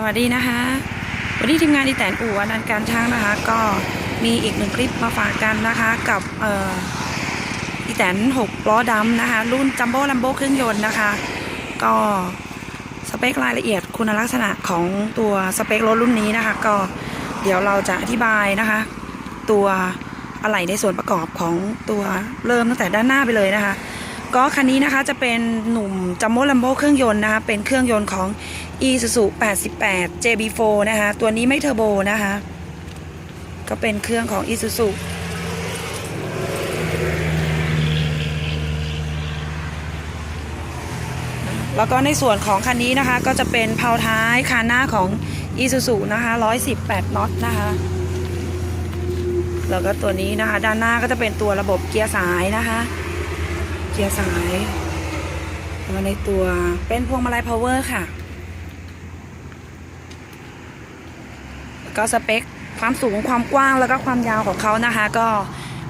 สวัสดีนะคะ วันนี้ทีมงานอีแตนอู่อนันการช่างนะคะ ก็มีอีกหนึ่งคลิปมาฝากกันนะคะ กับเอ่ออีแตน6ล้อดำนะคะ รุ่นจัมโบ้ลัมโบ้เครื่องยนต์นะคะ ก็สเปครายละเอียดคุณลักษณะของตัวสเปครถรุ่นนี้นะคะ ก็เดี๋ยวเราจะอธิบายนะคะ ตัวอะไหล่ในส่วนประกอบของตัวเริ่มตั้งแต่ด้านหน้าไปเลยนะคะ ก็คันนี้นะคะจะเป็นหนุ่มจัมโบ้ลัมโบเครื่องยนต์นะคะเป็นเครื่องยนต์ของ Isuzu 88 JB4 นะคะตัวนี้ไม่เทอร์โบนะคะก็เป็นเครื่องของ Isuzu แล้วก็ในส่วนของคันนี้นะคะก็จะเป็นเพาท้ายคานหน้าของ Isuzu นะคะ118น็อตนะคะแล้วก็ตัวนี้นะคะด้านหน้าก็จะเป็นตัวระบบเกียร์สายนะคะ กียร์สายแล้วในตัวเป็นพวงมาลัย power ค่ะ ก็สเปคความสูงความกว้างแล้วก็ความยาวของเขานะคะ ก็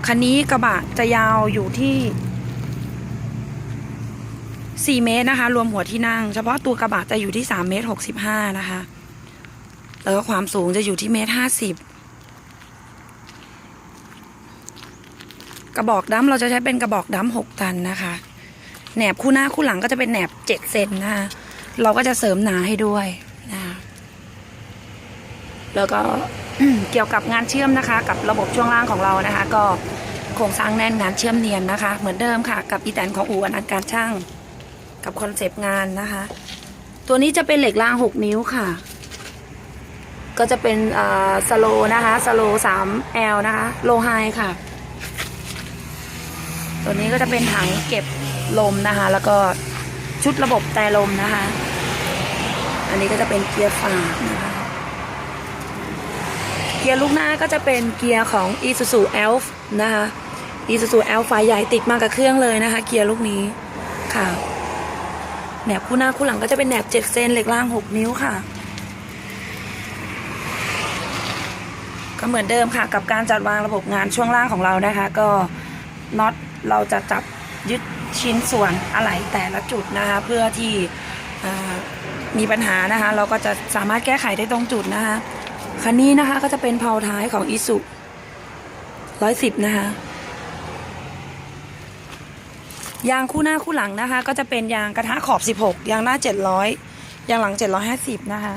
คันนี้กระบะจะยาวอยู่ที่ 4 เมตรนะคะ รวมหัวที่นั่ง เฉพาะตัวกระบะจะอยู่ที่ 3 เมตร 65 นะคะ แล้วก็ความสูงจะอยู่ที่เมตร 50 กระบอกดั้มเราจะใช้เป็นกระบอกดั้ม6ตันนะคะ แหนบคู่หน้าคู่หลังก็จะเป็นแหนบ7เซนนะคะเราก็จะเสริมหนาให้ด้วยนะคะแล้วก็เกี่ยวกับงานเชื่อมนะคะ กับระบบช่วงล่างของเรานะคะ ก็โครงสร้างแน่นงานเชื่อมเนียนนะคะ เหมือนเดิมค่ะ กับอีแตนของอู่อนันการช่างกับคอนเซปต์งานนะคะ ตัวนี้จะเป็นเหล็กราง 6 นิ้วค่ะ ก็จะเป็นสโลนะคะสโล 3 L นะคะ โลไฮค่ะ ตัวนี้ก็จะเป็นถังเก็บลมนะคะ แล้วก็ชุดระบบแต่ลมนะคะ อันนี้ก็จะเป็นเกียร์ฝากนะคะ เกียร์ลูกหน้าก็จะเป็นเกียร์ของ Isuzu Elf นะคะ Isuzu Elf ไฟใหญ่ติดมากับเครื่องเลยนะคะ เกียร์ลูกนี้ค่ะแหนบคู่หน้าคู่หลังก็จะเป็นแหนบ 7 เซนเหล็กล่าง 6 นิ้วค่ะ ก็เหมือนเดิมค่ะ กับการจัดวางระบบงานช่วงล่างของเรานะคะ ก็น็อต เราจะจับยึดชิ้นส่วนอะไหล่แต่ละจุดนะคะเพื่อที่มีปัญหานะคะเราก็จะสามารถแก้ไขได้ตรงจุดนะคะคันนี้นะคะก็จะเป็นเพลาท้ายของอิสุร้อยสิบนะคะยางคู่หน้าคู่หลังนะคะ ก็จะเป็นยางกระทะขอบ 16 ยางหน้า 700 ยางหลัง 750 นะคะ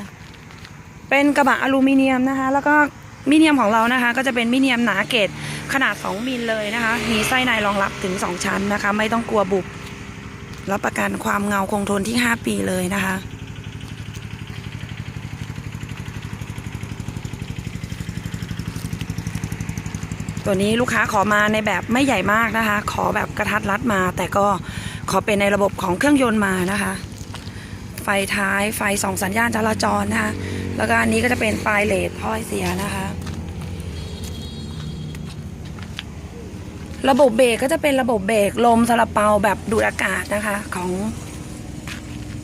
เป็นกระบะอลูมิเนียมนะคะ แล้วก็มิเนียมของเรานะคะ ก็จะเป็นมิเนียมหนาเกรด ขนาด 2 มิลเลยนะคะ มีไส้ในรองรับถึง 2 ชั้นนะคะ ไม่ต้องกลัวบุบ รับประกันความเงาคงทนที่ 5 ปีเลยนะคะ ตัวนี้ลูกค้าขอมาในแบบไม่ใหญ่มากนะคะ ขอแบบกระทัดรัดมา แต่ก็ขอเป็นในระบบของเครื่องยนต์มานะคะ ไฟท้ายไฟสองสัญญาณจราจรนะคะ แล้วก็อันนี้ก็จะเป็นปลายเลดถ้อยเสียนะคะ ระบบเบรกก็จะเป็นระบบเบรกลมสลับเปาแบบดูดอากาศนะคะ ของ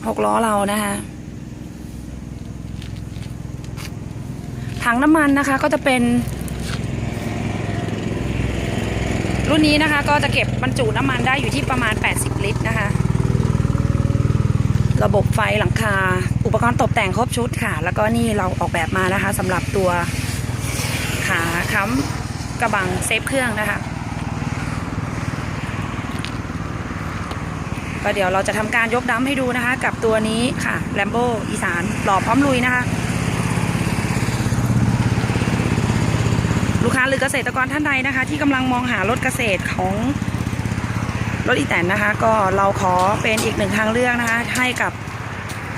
หกล้อเรานะคะถังน้ำมันนะคะก็จะเป็น รุ่นนี้นะคะ ก็จะเก็บบรรจุน้ำมันได้อยู่ที่ประมาณ 80 ลิตรนะคะ ระบบไฟหลังคา อุปกรณ์ตกแต่งครบชุดค่ะ แล้วก็นี่เราออกแบบมานะคะสำหรับตัวขาค้ำกระบังเซฟเครื่องนะคะ ก็เดี๋ยวเราจะทำการยกดัมให้ดูนะคะ กับตัวนี้ค่ะแลมโบอีสานหล่อพร้อมลุยนะคะลูกค้าหรือเกษตรกรท่านใดนะคะ ที่กำลังมองหารถเกษตรของรถอีแตนนะคะ ก็เราขอเป็นอีกหนึ่งทางเลือกนะคะ ให้กับ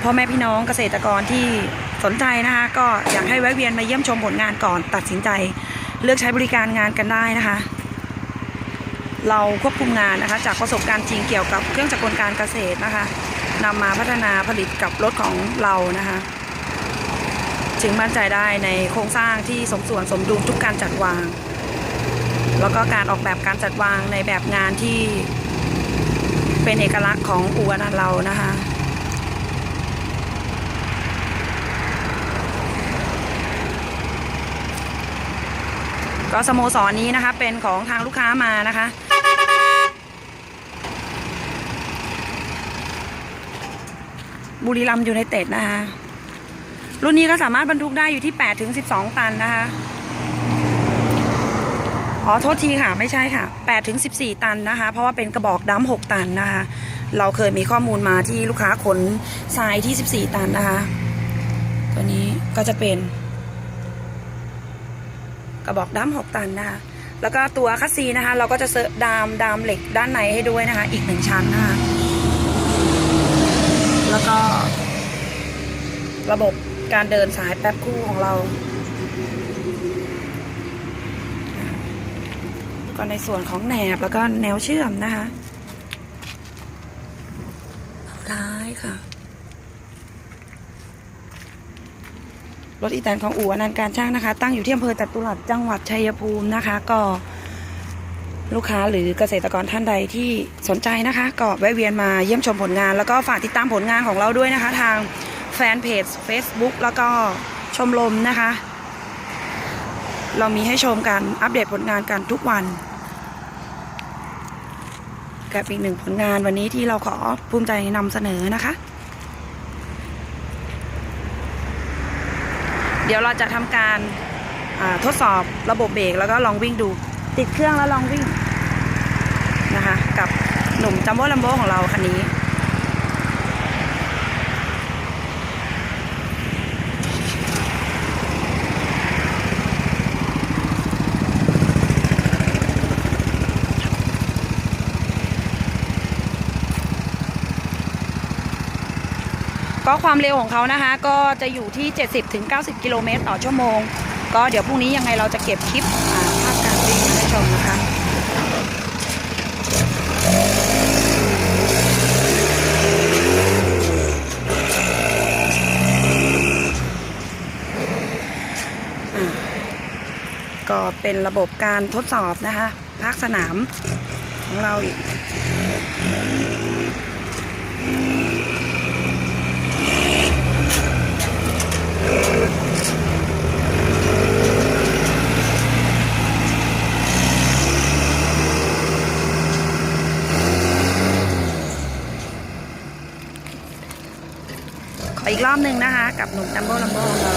พ่อแม่พี่น้องเกษตรกรที่สนใจนะคะ ก็อยากให้แวะเวียนมาเยี่ยมชมผลงานก่อนตัดสินใจ เลือกใช้บริการงานกันได้นะคะ เราควบคุมงานนะคะ จากประสบการณ์จริงเกี่ยวกับเครื่องจักรกลการเกษตรนะคะนำมาพัฒนาผลิตกับรถของเรานะคะจึงมั่นใจได้ในโครงสร้างที่สมส่วนสมดุลทุกการจัดวาง แล้วก็การออกแบบการจัดวางในแบบงานที่เป็นเอกลักษณ์ของอู่อนันต์เรานะคะ ก็สโมสรนี้นะคะ เป็นของทางลูกค้ามานะคะ บุรีรัมย์อยูไนเต็ดนะคะ รุ่นนี้ก็สามารถบรรทุกได้อยู่ที่8ถึง12 ตันนะคะ อ๋อโทษทีค่ะ ไม่ใช่ค่ะ8ถึง14 ตันนะคะ เพราะว่าเป็นกระบอกดำ6ตันนะคะ เราเคยมีข้อมูลมาที่ลูกค้าขนทรายที่ 14 ตันนะคะ ตัวนี้ก็จะเป็น ระบอกดำ6ตันนะคะแล้วก็ตัวคัสซีนะคะ เราก็จะเซอร์ดามดามเหล็กด้านในให้ด้วยนะคะ อีกหนึ่งชั้นนะคะแล้วก็ระบบการเดินสายแป๊บคู่ของเราก็ในส่วนของแหนบแล้วก็แนวเชื่อมนะคะร้ายค่ะ รถอีแตนของอู่อนันต์การช่างนะคะ ตั้งอยู่ที่อำเภอจตุรัสจังหวัดชัยภูมินะคะ ก็ลูกค้าหรือเกษตรกรท่านใดที่สนใจนะคะ ก็แวะเวียนมาเยี่ยมชมผลงาน แล้วก็ฝากติดตามผลงานของเราด้วยนะคะ ทางแฟนเพจ Facebook แล้วก็ชมรมนะคะ เรามีให้ชมกันอัปเดตผลงานกันทุกวันกับอีกหนึ่งผลงานวันนี้ที่เราขอภูมิใจนำเสนอนะคะ ดี๋ยวเราจะทำการทดสอบระบบเบรกแล้วก็ลองวิ่งดู ติดเครื่องแล้วลองวิ่งนะคะ กับหนุ่มจัมโบ้ลัมโบของเราคันนี้ ก็ความเร็วของเขานะคะ ก็จะอยู่ที่ 70-90 กิโลเมตรต่อชั่วโมง ก็เดี๋ยวพรุ่งนี้ยังไงเราจะเก็บคลิปภาพการวิ่งให้ชมนะคะอ่าก็เป็นระบบการทดสอบนะคะ ภาคสนามของเราอีก รอบหนึ่งนะคะ กับหนุ่มดัมโบ้ลัมโบ้เรา